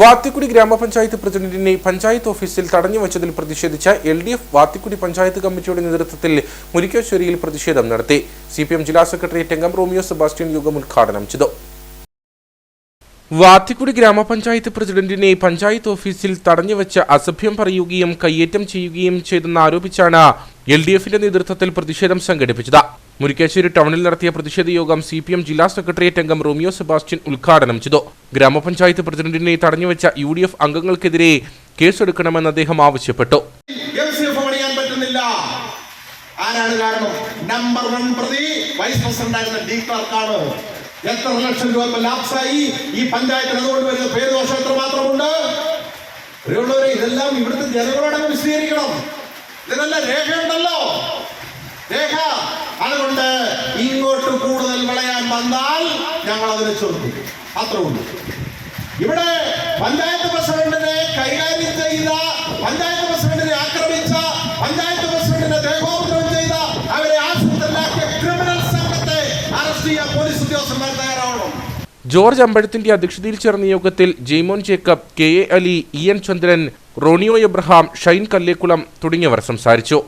വാത്തിക്കുടി ഗ്രാമപഞ്ചായത്ത് പ്രസിഡന്റിനെ പഞ്ചായത്ത് ഓഫീസിൽ തടഞ്ഞു വച്ചതിൽ പ്രതിഷേധിച്ച L D F Vathikudy panchayat കമ്മിറ്റിയുടെ നേതൃത്വത്തിൽ മുരിക്കാശ്ശേരിയിൽ പ്രതിഷേധം നടത്തി. സി പി എം ജില്ലാ സെക്രട്ടറി ടെങ്കം റോമിയോ സെബാസ്റ്റ്യൻ യോഗം ഉദ്ഘാടനം ചെയ്തു. വാത്തിക്കുടി ഗ്രാമപഞ്ചായത്ത് പ്രസിഡന്റിനെ പഞ്ചായത്ത് ഓഫീസിൽ തടഞ്ഞു തടഞ്ഞുവച്ച് അസഭ്യം പറയുകയും കയ്യേറ്റം ചെയ്യുകയും ചെയ്തെന്ന് ആരോപിച്ചാണ് എൽ ഡി എഫിന്റെ നേതൃത്വത്തിൽ പ്രതിഷേധം സംഘടിപ്പിച്ചത്. മുരിക്കാശ്ശേരി ടൗണിൽ നടത്തിയ പ്രതിഷേധ യോഗം സി പി എം ജില്ലാ സെക്രട്ടേറിയറ്റ് അംഗം റോമിയോ സെബാസ്റ്റ്യൻ ഉദ്ഘാടനം ചെയ്തു. ഗ്രാമപഞ്ചായത്ത് പ്രസിഡന്റിനെ തടഞ്ഞുവെച്ച യു ഡി എഫ് അംഗങ്ങൾക്കെതിരെ കേസെടുക്കണമെന്ന് അദ്ദേഹം ആവശ്യപ്പെട്ടു. കാരണം? നമ്പർ പ്രതി വൈസ് ഡി ലക്ഷം രൂപ ലാപ്സായി ഈ പഞ്ചായത്തിന് ഇതെല്ലാം ഇവിടുത്തെ ജനങ്ങളോട് വിശദീകരിക്കണം. ഇതിനെല്ലാം രേഖയുണ്ടല്ലോ. രേഖ. അതുകൊണ്ട് ഇങ്ങോട്ട് കൂടുതൽ വിളയാൻ വന്നാൽ ഞങ്ങൾ അതിനെ ചെറുത്തു അത്രേ ഉള്ളൂ. ഇവിടെ പഞ്ചായത്ത് പ്രസിഡന്റിനെ കൈകാര്യം ചെയ്ത പഞ്ചായത്ത് പ്രസിഡന്റിനെ ആക്രമിച്ച പഞ്ചായത്ത് പ്രസിഡന്റിനെ ദേഹോപദ്രവം ചെയ്ത അവരെ ആശുപത്രിയിലാക്കിയ ക്രിമിനൽ സംഘത്തെ അറസ്റ്റ് ചെയ്യാൻ പോലീസ് ഉദ്യോഗസ്ഥന്മാർ തയ്യാറാവണം. ജോർജ് അമ്പഴത്തിന്റെ അധ്യക്ഷതയിൽ ചേർന്ന യോഗത്തിൽ Jaimon Jacob K A Ali E N Chandran Ronio Abraham Shine Kallekulam തുടങ്ങിയവർ സംസാരിച്ചു.